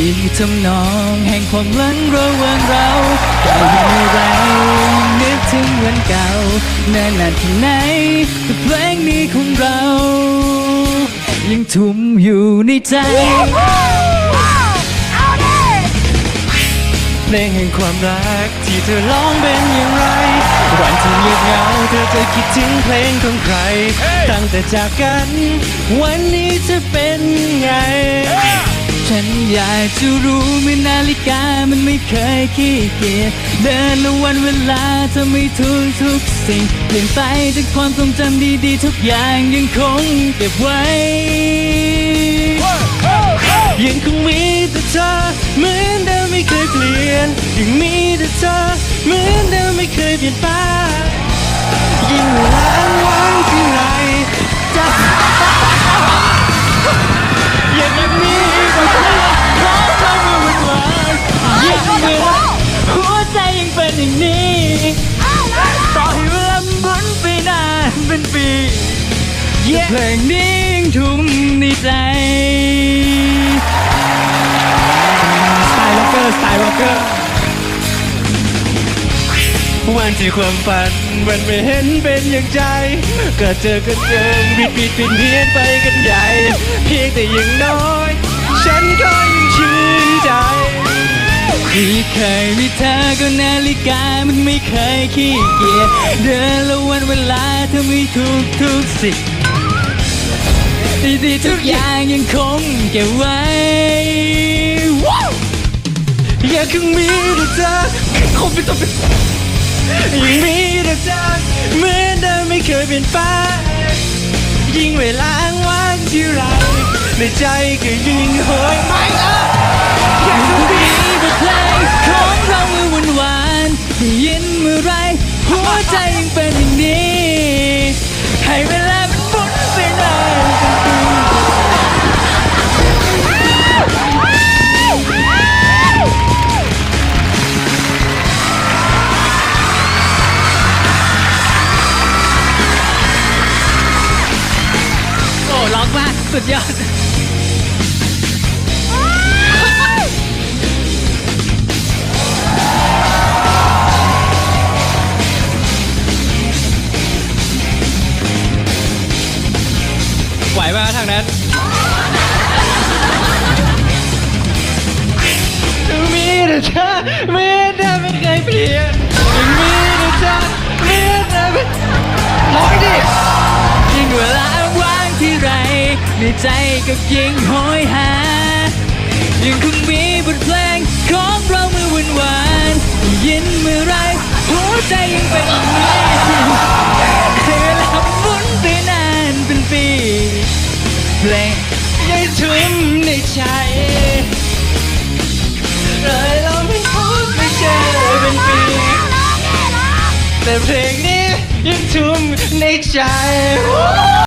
มีทำนองแห่งความหลังระหว่างเราแต่ยังไม่ไรนึกถึงวันเก่านานนานที่ไหนแต่เพลงนี้ของเรา ยังทุ่มอยู่ในใจเพลงแห่งความรักที่เธอร้องเป็นอย่างไร วันที่เงียบเหงาเธอจะคิดถึงเพลงของใคร ตั้งแต่จากกัน วันนี้จะเป็นไง ฉันอยากจะรู้มื่นาฬิกามันไม่เคยขี้เกียจเดินและวันเวลาเธอไม่ทุกทุกสิ่งเปลี่ยนไปแต่ความทรงจำดีๆ ทุกอย่างยังคงเก็บไว้ ยังคงมีแต่เธอเหมือนเดิมไม่เคยเปลี่ยน ยังมีแต่เธอเหมือนเดิมไม่เคยเปลี่ยนไปยิ่งเวลาอ้างวางที่ไรจ อย่างนี้ต่อให้เวลาหมุนไปนานเป็นปีแต่เพลงนี้ยังทุ่มในใจสไตล์ร็อกเกอร์สไตล์ร็อกเกอร์วันที่ความฝันมันไม่เห็นเป็นอย่างใจ ก็เจอกันเดิมบิดบิดปินเพี้ยนไปกันใหญ่ เพียงแต่อยังน้อย ฉันก็ยังชื่นใจ ที่เคยมีเธอก็นาฬิกามันไม่เคยขี้เกียจเดินและวันเวลาเธอไม่ทุกทุกสิ่งดีๆทุกอย่างยังคงเก็บไว้ อยากคงมีแต่เธอคงเป็นตัวเป็นยังมีแต่เธอเหมือนเดิมไม่เคยเปลี่ยนไปยิ่งเวลาอ้างว้างที่ไรในใจก็ยิ่งโหยไม่เอออยากจะมี สุดยอดไหวป่ะทางนั้นมีแต่เธอไม่ได้ไม่เคยเปลี่ยนยังมีแต่เธอไม่ได้ ในใจก็ยิ่งโหยหา ยังคงมีบทเพลงของเราเมื่อวันวานยินเมื่อไรหัวใจยังเป็นอย่างนี้ให้เวลาหมุนไปนานเป็นปี เพลงยังทุ่มในใจเลยเราไม่พูดไม่เจอเป็นปี แต่เพลงนี้ยังทุ่มในใจ